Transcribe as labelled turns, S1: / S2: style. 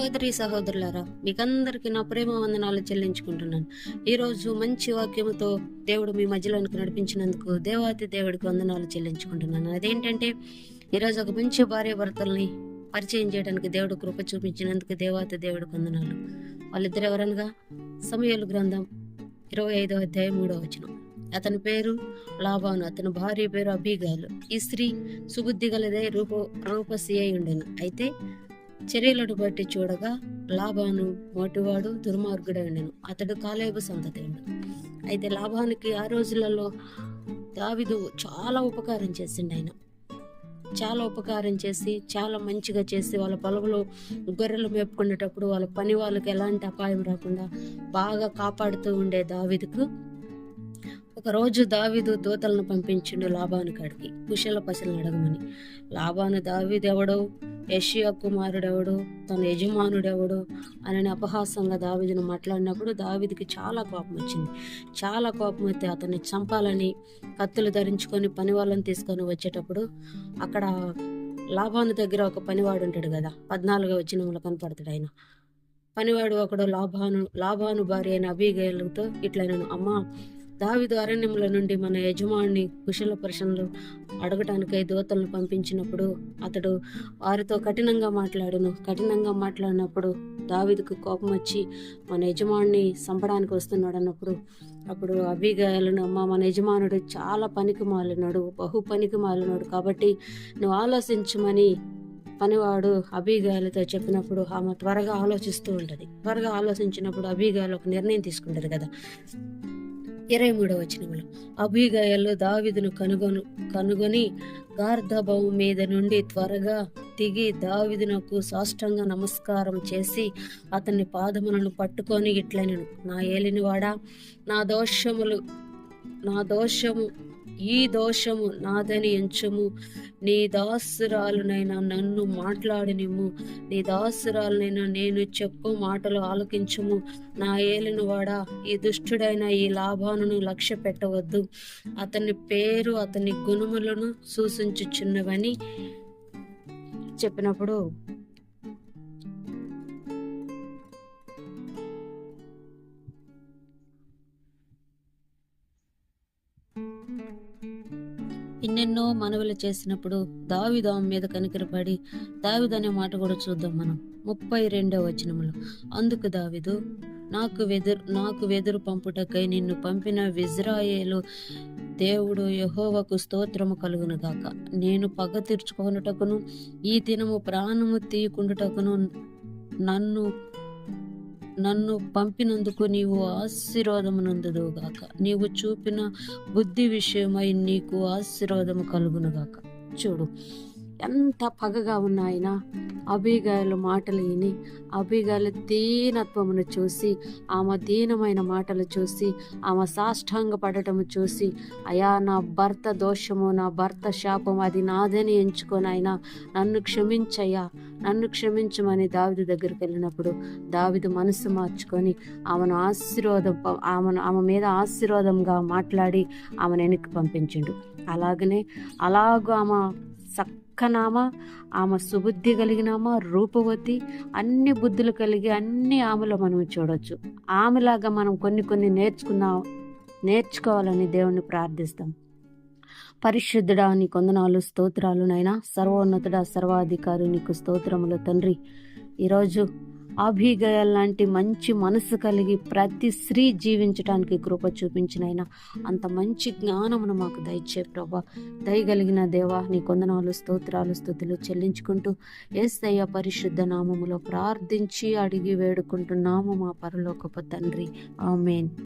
S1: సహోదరి సహోదరులారా మీకందరికీ నా ప్రేమ వందనాలు చెల్లించుకుంటున్నాను. ఈరోజు మంచి వాక్యముతో దేవుడు మీ మధ్యలోనికి నడిపించినందుకు దేవాతి దేవుడికి వందనాలు చెల్లించుకుంటున్నాను. అదేంటంటే ఈరోజు ఒక మంచి భార్య భర్తల్ని పరిచయం చేయడానికి దేవుడు కృప చూపించినందుకు దేవాతి దేవుడికి వందనాలు. వాళ్ళిద్దరు ఎవరనగా సమయాలు గ్రంథం ఇరవై ఐదో అధ్యాయం మూడో వచనం. అతని పేరు లాభాను అతని భార్య పేరు అబీగాలు. ఈ స్త్రీ సుబుద్ధి గలదే రూప రూపసి అయి ఉండెను. అయితే చర్యలను బట్టి చూడగా లాభాను మోటివాడు దుర్మార్గుడై అతడు కాలేబు సంతతియుడు. అయితే లాభానికి ఆ రోజులలో దావిదు చాలా ఉపకారం చేసిండు ఆయన. చాలా ఉపకారం చేసి చాలా మంచిగా చేసి వాళ్ళ పొలంలో గొర్రెలు మేపుకునేటప్పుడు వాళ్ళ పని వాళ్ళకి ఎలాంటి అపాయం రాకుండా బాగా కాపాడుతూ ఉండే దావిదుకు ఒకరోజు దావీదు దూతలను పంపించిండు లాభాను కాడికి. కుశల పశలను అడగమని. లాభాను దావీదెవడో యషియా కుమారుడెవడు? తన యజమానుడెవడో? అని అపహాసంగా దావీదును మాట్లాడినప్పుడు దావిదికి చాలా కోపం వచ్చింది. చాలా కోపం అయితే అతన్ని చంపాలని కత్తులు ధరించుకొని పని వాళ్ళని తీసుకొని వచ్చేటప్పుడు అక్కడ లాభాను దగ్గర ఒక పనివాడు ఉంటాడు కదా పద్నాలుగో వచ్చిన కనపడతాడు ఆయన. పనివాడు ఒకడు లాభాను లాభాను భార్య అయిన అభిగేలతో ఇట్లా నేను అమ్మ దావిదు అరణ్యముల నుండి మన యజమాని కుశల ప్రశ్నలు అడగటానికై దూతలను పంపించినప్పుడు అతడు వారితో కఠినంగా మాట్లాడును. కఠినంగా మాట్లాడినప్పుడు దావిదుకు కోపం వచ్చి మన యజమాని చంపడానికి వస్తున్నాడు అన్నప్పుడు అప్పుడు అభిగాయాలను అమ్మ మన యజమానుడు చాలా పనికి మాలినాడు బహు పనికి మాలినాడు కాబట్టి నువ్వు ఆలోచించమని పనివాడు అభిగాయలతో చెప్పినప్పుడు ఆమె త్వరగా ఆలోచిస్తూ ఉంటుంది. త్వరగా ఆలోచించినప్పుడు అభిగాయలు ఒక నిర్ణయం తీసుకుంటుంది కదా. ఇరవై మూడవ వచనంలో అభిగయలు దావిదును కనుగొను కనుగొని గార్ధభవు మీద నుండి త్వరగా దిగి దావిదునకు సాష్టంగా నమస్కారం చేసి అతని పాదములను పట్టుకొని ఇట్లనిను. నా ఏలినవాడా? నా దోషములు నా దోషము ఈ దోషము నాదని ఎంచము. నీ దాసురాలునైనా నన్ను మాట్లాడినిమ్ము. నీ దాసురాలనైనా నేను చెప్పు మాటలు ఆలకించుము. నా ఏలిన వాడా ఈ దుష్టుడైన ఈ లాభాలను లక్ష్య పెట్టవద్దు. అతని పేరు అతని గుణములను సూచించుచున్నవని చెప్పినప్పుడు ఎన్నెన్నో మనవులు చేసినప్పుడు దావిదాం మీద కనికరపడి దావిదు అనే మాట కూడా చూద్దాం మనం. ముప్పై రెండవ వచనములు అందుకు దావిదు నాకు వెదురు నాకు వెదురు పంపుటకై నిన్ను పంపిన విజ్రాయేలు దేవుడు యహోవకు స్తోత్రము కలుగును గాక. నేను పగ తీర్చుకొనుటకును ఈ దినము ప్రాణము తీయకుండుటకును నన్ను నన్ను పంపినందుకు నీవు ఆశీర్వాదమునందుదుగాక. నీవు చూపిన బుద్ధి విషయమై నీకు ఆశీర్వాదము కలుగునుగాక. చూడు. ఎంత పగగా ఉన్న అభిగాయలు మాటలు విని అభిగాయల దీనత్వమును చూసి ఆమె దీనమైన మాటలు చూసి ఆమె సాష్టాంగ పడటము చూసి అయా నా భర్త దోషము నా భర్త శాపం అది నాదని ఎంచుకొనైనా నన్ను క్షమించయ్యా నన్ను క్షమించమని దావిదు దగ్గరికి వెళ్ళినప్పుడు దావిదు మనసు మార్చుకొని ఆమెను ఆశీర్వాదం ఆమెను ఆమె మీద ఆశీర్వాదంగా మాట్లాడి ఆమెను వెనక్కి పంపించిండు. అలాగనే అలాగూ ఆమె సక్ చక్కనామా ఆమె సుబుద్ధి కలిగినామా రూపవతి అన్ని బుద్ధులు కలిగి అన్ని ఆమెలో మనం చూడొచ్చు. ఆమెలాగా మనం కొన్ని కొన్ని నేర్చుకున్నా నేర్చుకోవాలని దేవుణ్ణి ప్రార్థిస్తాం. పరిశుద్ధుడా నీ కొందనాలు స్తోత్రాలు నైనా సర్వోన్నతుడా సర్వాధికారి నీకు స్తోత్రములు తండ్రి. ఈరోజు అభిగయల్ లాంటి మంచి మనసు కలిగి ప్రతి స్త్రీ జీవించడానికి కృప చూపించినైనా అంత మంచి జ్ఞానమును మాకు దయచే ప్రభా. దయగలిగిన దేవా నీ కొందనాలు స్తోత్రాలు స్థుతులు చెల్లించుకుంటూ ఏస్తయ్య పరిశుద్ధ నామములో ప్రార్థించి అడిగి వేడుకుంటున్నాము మా పరలోకపు తండ్రి. ఆమెన్.